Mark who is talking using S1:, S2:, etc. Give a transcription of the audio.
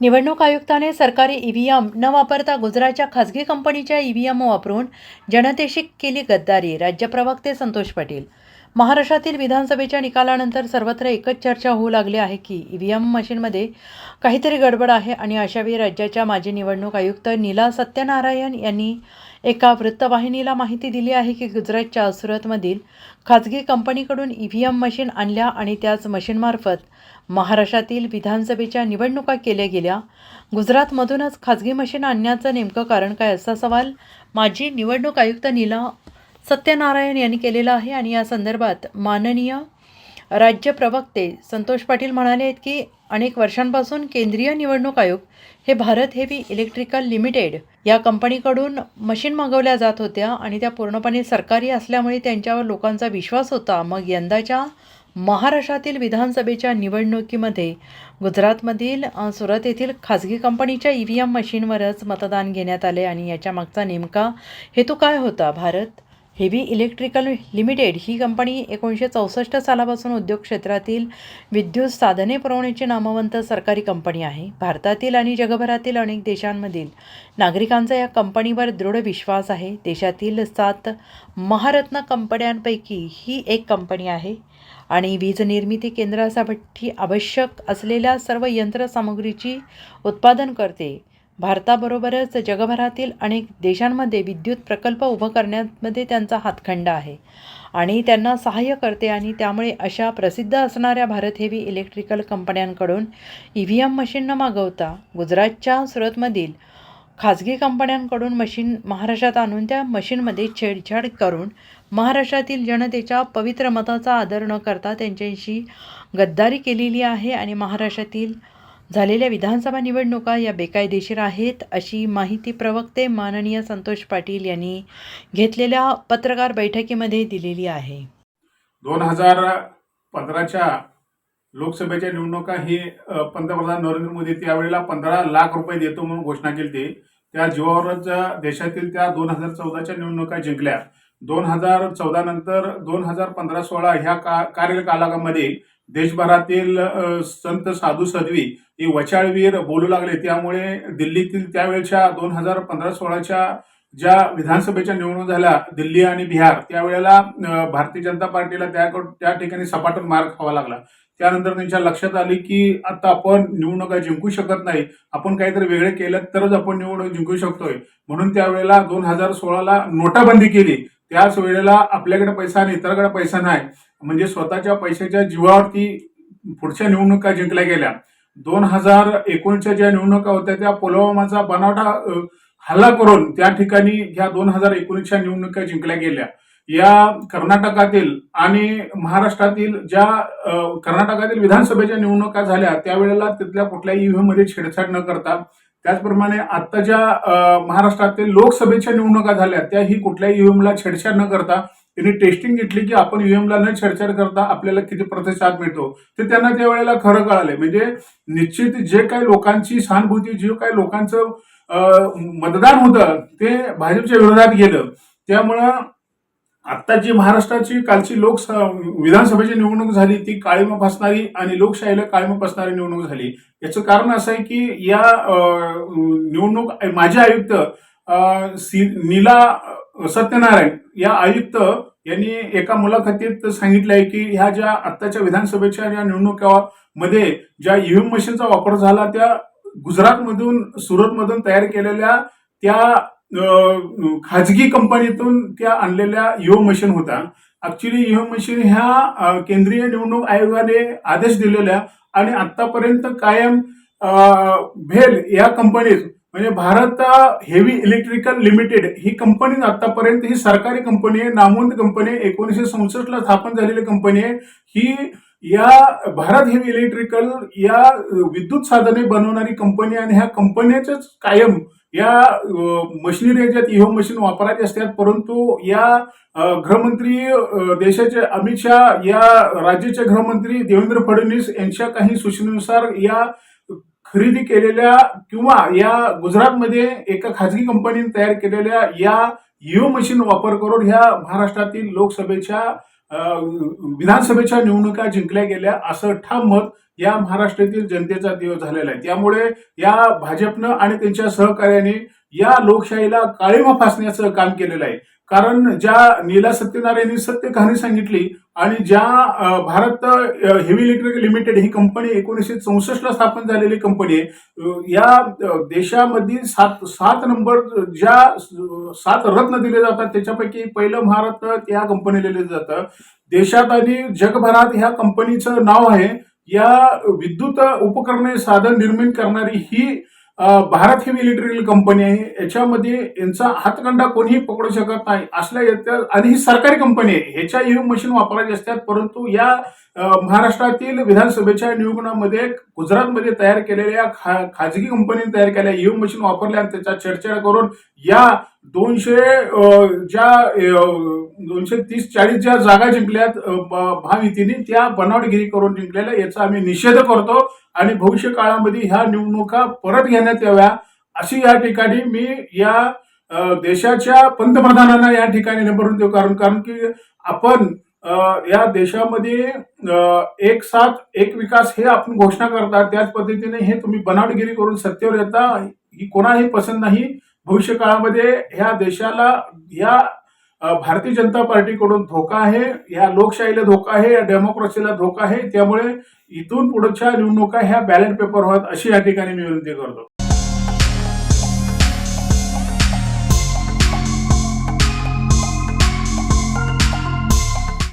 S1: निवडणूक आयुक्ताने सरकारी ईव्हीएम न वापरता गुजरातच्या खासगी कंपनीच्या ईव्हीएम वापरून जनतेशी केली गद्दारी. राज्य प्रवक्ते संतोष पाटील. महाराष्ट्रातील विधानसभेच्या निकालानंतर सर्वत्र एकच चर्चा होऊ लागली आहे की ई व्ही एम मशीनमध्ये काहीतरी गडबड आहे आणि अशावेळी राज्याच्या माजी निवडणूक आयुक्त नीला सत्यनारायण यांनी एका वृत्तवाहिनीला माहिती दिली आहे की गुजरातच्या सुरतमधील खाजगी कंपनीकडून ई व्ही एम मशीन आणल्या आणि त्याच मशीनमार्फत महाराष्ट्रातील विधानसभेच्या निवडणुका केल्या गेल्या. गुजरातमधूनच खाजगी मशीन आणण्याचं नेमकं कारण काय असा सवाल माजी निवडणूक आयुक्त नीला सत्यनारायण यांनी केलेला आहे आणि या संदर्भात माननीय राज्य प्रवक्ते संतोष पाटील म्हणाले आहेत की अनेक वर्षांपासून केंद्रीय निवडणूक आयोग हे भारत हेवी इलेक्ट्रिकल लिमिटेड या कंपनीकडून मशीन मागवल्या जात होत्या आणि त्या पूर्णपणे सरकारी असल्यामुळे त्यांच्यावर लोकांचा विश्वास होता. मग यंदाच्या महाराष्ट्रातील विधानसभेच्या निवडणुकीमध्ये गुजरातमधील सुरत येथील खाजगी कंपनीच्या ई व्ही एम मशीनवरच मतदान घेण्यात आले आणि याच्या मागचा नेमका हेतू काय होता? भारत हेवी इलेक्ट्रिकल लिमिटेड ही कंपनी एकोणीसशे चौसष्ट सालापासून उद्योग क्षेत्रातील विद्युत साधने पुरवण्याची नामवंत सरकारी कंपनी आहे. भारतातील आणि जगभरातील अनेक देशांमधील नागरिकांचा या कंपनीवर दृढ विश्वास आहे. देशातील सात महारत्न कंपन्यांपैकी ही एक कंपनी आहे आणि वीज निर्मिती केंद्रासाठी आवश्यक असलेल्या सर्व यंत्रसामुग्रीची उत्पादन करते. भारताबरोबरच जगभरातील अनेक देशांमध्ये विद्युत प्रकल्प उभं करण्यामध्ये त्यांचा हातखंड आहे. आणि त्यांना सहाय्य करते आणि त्यामुळे अशा प्रसिद्ध असणाऱ्या भारत हेवी इलेक्ट्रिकल कंपन्यांकडून ई व्ही एम मशीन न मागवता गुजरातच्या सुरतमधील खाजगी कंपन्यांकडून मशीन महाराष्ट्रात आणून त्या मशीनमध्ये छेडछाड करून महाराष्ट्रातील जनतेच्या पवित्र मताचा आदर न करता त्यांच्याशी गद्दारी केलेली आहे आणि महाराष्ट्रातील झालेल्या विधानसभा निवडणुका या बेकायदेशीर आहेत अशी माहिती प्रवक्ते माननीय संतोष पाटील यांनी घेतलेल्या पत्रकार बैठकीमध्ये दिलेली आहे.
S2: दोन हजार पंधराच्या लोकसभेच्या निवडणुका ही पंतप्रधान नरेंद्र मोदी त्यावेळेला पंधरा लाख रुपये देतो म्हणून घोषणा केली. होती त्या जीवावरच देशातील त्या दोन हजार चौदाच्या निवडणुका जिंकल्या. दोन हजार चौदा नंतर दोन हजार पंधरा सोळा ह्या का कार्यकालामध्ये देशभरातील संत साधू सदवी हे वचाळवीर बोलू लागले. त्यामुळे दिल्लीतील त्यावेळच्या दोन हजार पंधरा सोळाच्या ज्या विधानसभेच्या निवडणूक झाल्या दिल्ली आणि बिहार त्यावेळेला भारतीय जनता पार्टीला त्याकडून त्या ठिकाणी सपाटून मार खावा लागला. त्यानंतर त्यांच्या लक्षात आली की आता आपण निवडणुका जिंकू शकत नाही. आपण काहीतरी वेगळे केलं तरच आपण निवडणूक जिंकू शकतोय. म्हणून त्यावेळेला दोन हजार सोळाला नोटाबंदी केली. त्याच वेळेला आपल्याकडे पैसा आणि इतरांकडे पैसा नाही. म्हणजे स्वतःच्या पैशाच्या जीवावरती पुढच्या निवडणुका जिंकल्या गेल्या. दोन हजार एकोणीसच्या ज्या निवडणुका होत्या त्या पुलवामाचा बनावटा हल्ला करून त्या ठिकाणी ह्या दोन हजार एकोणीसच्या निवडणुका जिंकल्या गेल्या. या कर्नाटकातील आणि महाराष्ट्रातील ज्या कर्नाटकातील विधानसभेच्या निवडणुका झाल्या त्यावेळेला तिथल्या कुठल्याही ईव्हीएममध्ये छेडछाड न करता त्याचप्रमाणे आता ज्या महाराष्ट्रातील लोकसभेच्या निवडणुका झाल्या त्याही कुठल्याही ईव्हीएमला छेडछाड न करता त्यांनी टेस्टिंग घेतली की आपण ईव्हीएमला न छेडछाड करता आपल्याला किती प्रतिसाद मिळतो? ते त्यांना त्यावेळेला खरं कळालंय. म्हणजे निश्चित जे काही लोकांची सहानुभूती जे काही लोकांचं मतदान होतं ते भाजपच्या विरोधात गेलं. त्यामुळं आता जी महाराष्ट्राची कालची लोकसभा विधानसभेची निवडणूक झाली ती काळीमा फसणारी आणि लोकशाहीला काळीमा फसणारी निवडणूक झाली. याचं कारण असं आहे की या निवडणूक माजी आयुक्त सी नीला सत्यनारायण या आयुक्त यांनी एका मुलाखतीत सांगितलं आहे की ह्या ज्या आत्ताच्या विधानसभेच्या ज्या निवडणुकामध्ये ज्या ईव्हीएम मशीनचा वापर झाला त्या गुजरातमधून सुरतमधून तयार केलेल्या त्या खाजगी कंपनीतून त्या आणलेल्या यो मशीन होता. ऍक्च्युली यो मशीन ह्या केंद्रीय निवडणूक आयोगाने आदेश दिलेल्या आणि आतापर्यंत कायम भेल या कंपनीत. म्हणजे भारत हेवी इलेक्ट्रिकल लिमिटेड ही कंपनी आतापर्यंत ही सरकारी कंपनी आहे नामवंत कंपनी आहे एकोणीसशे सदुसष्टला स्थापन झालेली कंपनी आहे. ही या भारत हेवी इलेक्ट्रिकल या विद्युत साधने बनवणारी कंपनी आणि ह्या कंपनीच कायम या मशिनरी ज्यात इहो मशीन वापरायचे असतात परंतु या गृहमंत्री देशाचे अमित शहा या राज्याचे गृहमंत्री देवेंद्र फडणवीस यांच्या काही सूचनेनुसार या खरेदी केलेल्या किंवा या गुजरातमध्ये एका खाजगी कंपनीने तयार केलेल्या या इहो मशीन वापर करून ह्या महाराष्ट्रातील लोकसभेच्या विधानसभेच्या निवडणुका जिंकल्या गेल्या असं ठाम मत या महाराष्ट्रातील जनतेचा देव झालेला आहे. त्यामुळे या भाजपनं आणि त्यांच्या सहकार्याने या लोकशाहीला काळीमा फासण्याचं काम केलेलं आहे. कारण ज्या नीला सत्यनारायणनी सत्य कहाणी सांगितली आणि ज्या भारत हेवी इलेक्ट्रिक लिमिटेड ही कंपनी एकोणीसशे चौसष्टला स्थापन झालेली कंपनी आहे. या देशामधील देशामध्ये सात सात नंबर ज्या सात रत्न दिले जातात त्याच्यापैकी पहिलं महारत्न या कंपनीला दिलं जातं. देशात आणि जगभरात ह्या कंपनीचं नाव आहे. या विद्युत उपकरणे साधन निर्मित करणारी ही भारत हेवी इलेक्ट्रिकल कंपनी आहे. याच्यामध्ये यांचा हातखंडा कोणीही पकडू शकत नाही. असल्या येत्या आणि ही सरकारी कंपनी आहे. ह्याच्या ईव्हीएम मशीन वापरायचे असतात. परंतु या महाराष्ट्रातील विधानसभेच्या निवडणुकीमध्ये गुजरातमध्ये तयार केलेल्या खा खाजगी कंपनीने तयार केलेल्या ईव्हीएम मशीन वापरल्या आणि त्याचा चर्चा करून या दोनशे ज्या दोनशे तीस चाळीस ज्या जागा जिंकल्यात महायुतीने त्या बनावटगिरी करून जिंकलेल्या याचा आम्ही निषेध करतो आणि भविष्य काळामध्ये ह्या निवडणुका परत घेण्यात याव्या अशी या ठिकाणी मी या देशाच्या पंतप्रधानांना या ठिकाणी नंबर देऊ कारण कारण की आपण या देशामध्ये एक साथ एक विकास हे आपण घोषणा करता त्याच पद्धतीने हे तुम्ही बनावटगिरी करून सत्तेवर येता. ही कोणाही पसंत नाही. भविष्य काळामध्ये ह्या देशाला या भारतीय जनता पार्टीकडून धोका आहे. या लोकशाहीला धोका आहे. या डेमोक्रेसीला धोका आहे. त्यामुळे इथून पुढच्या निवडणुका ह्या बॅलेट पेपर व्हाव्यात अशी या ठिकाणी मी विनंती करतो.